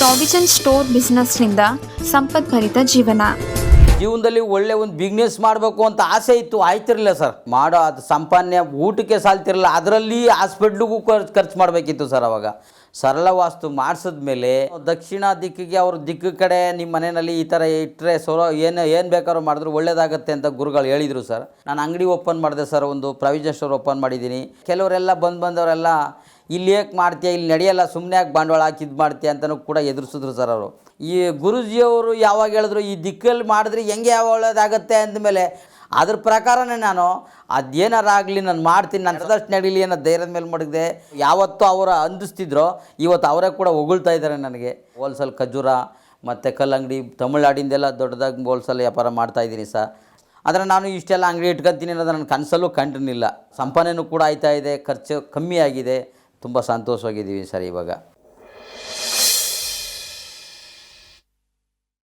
Provision store ಬಿಸ್ನೆಸ್ನಿಂದ ಸಂಪದ್ಭರಿತ ಜೀವನ. ಜೀವನದಲ್ಲಿ ಒಳ್ಳೆ ಒಂದು ಬಿಸ್ನೆಸ್ ಮಾಡಬೇಕು ಅಂತ ಆಸೆ ಇತ್ತು, ಆಯ್ತಿರಲಿಲ್ಲ ಸರ್. ಮಾಡೋ ಅದು ಸಂಪಾದನೆ, ಊಟಕ್ಕೆ ಸಾಲ್ತಿರಲಿಲ್ಲ, ಅದರಲ್ಲಿ ಹಾಸ್ಪಿಟ್ಲಿಗೂ ಖರ್ಚು ಮಾಡಬೇಕಿತ್ತು ಸರ್ ಅವಾಗ. ಸರಳ ವಾಸ್ತು ಮಾಡಿಸಿದ ಮೇಲೆ ದಕ್ಷಿಣ ದಿಕ್ಕಿಗೆ ಅವ್ರ ದಿಕ್ಕು ಕಡೆ ನಿಮ್ಮ ಮನೆಯಲ್ಲಿ ಈ ಥರ ಇಟ್ಟರೆ ಸೊರೋ ಏನು ಏನು ಬೇಕಾದ್ರೂ ಮಾಡಿದ್ರು ಒಳ್ಳೇದಾಗತ್ತೆ ಅಂತ ಗುರುಗಳು ಹೇಳಿದರು ಸರ್. ನಾನು ಅಂಗಡಿ ಓಪನ್ ಮಾಡಿದೆ ಸರ್, ಒಂದು ಪ್ರಾವಿಜನ್ ಸ್ಟೋರ್ ಓಪನ್ ಮಾಡಿದ್ದೀನಿ. ಕೆಲವರೆಲ್ಲ ಬಂದು ಬಂದವರೆಲ್ಲ ಇಲ್ಲಿ ಏಕೆ ಮಾಡ್ತೀಯ, ಇಲ್ಲಿ ನಡೆಯಲ್ಲ ಸುಮ್ಮನೆ ಯಾಕೆ ಬಂಡವಾಳ ಹಾಕಿ ಇದು ಮಾಡ್ತೀಯ ಅಂತಲೂ ಕೂಡ ಎದುರಿಸಿದ್ರು ಸರ್ ಅವರು. ಈ ಗುರುಜಿಯವರು ಯಾವಾಗ ಹೇಳಿದ್ರು, ಈ ದಿಕ್ಕಲ್ಲಿ ಮಾಡಿದ್ರೆ ಹೆಂಗೆ ಯಾವ ಒಳ್ಳೇದಾಗತ್ತೆ ಅಂದಮೇಲೆ ಅದ್ರ ಪ್ರಕಾರನೇ ನಾನು ಅದೇನಾರಾಗಲಿ ನಾನು ಮಾಡ್ತೀನಿ, ನಾನು ಅದಷ್ಟು ನಡೀಲಿ ಅನ್ನೋ ಧೈರ್ಯದ ಮೇಲೆ ಮಡಗಿದೆ, ಯಾವತ್ತೂ ಅವರ ಅಂದಿಸ್ತಿದ್ರೋ, ಇವತ್ತು ಅವರೇ ಕೂಡ ಹೊಗಳ್ತಾ ಇದ್ದಾರೆ ನನಗೆ. ಹೋಲ್ಸೇಲ್ ಖಜೂರ ಮತ್ತು ಕಲ್ಲಂಗಡಿ, ತಮಿಳ್ನಾಡಿಂದೆಲ್ಲ ದೊಡ್ಡದಾಗಿ ಹೋಲ್ಸೇಲ್ ವ್ಯಾಪಾರ ಮಾಡ್ತಾ ಇದ್ದೀನಿ ಸರ್. ಆದರೆ ನಾನು ಇಷ್ಟೆಲ್ಲ ಅಂಗಡಿ ಇಟ್ಕೊತೀನಿ ಅನ್ನೋದು ನನ್ನ ಕನಸಲ್ಲೂ ಕಂಡಿರಲಿಲ್ಲ ಸಂಪಾದನೆಯೂ ಕೂಡ ಆಯ್ತಾ ಇದೆ, ಖರ್ಚು ಕಮ್ಮಿ ಆಗಿದೆ. ತುಂಬ ಸಂತೋಷವಾಗಿದ್ದೀವಿ ಸರ್ ಇವಾಗ.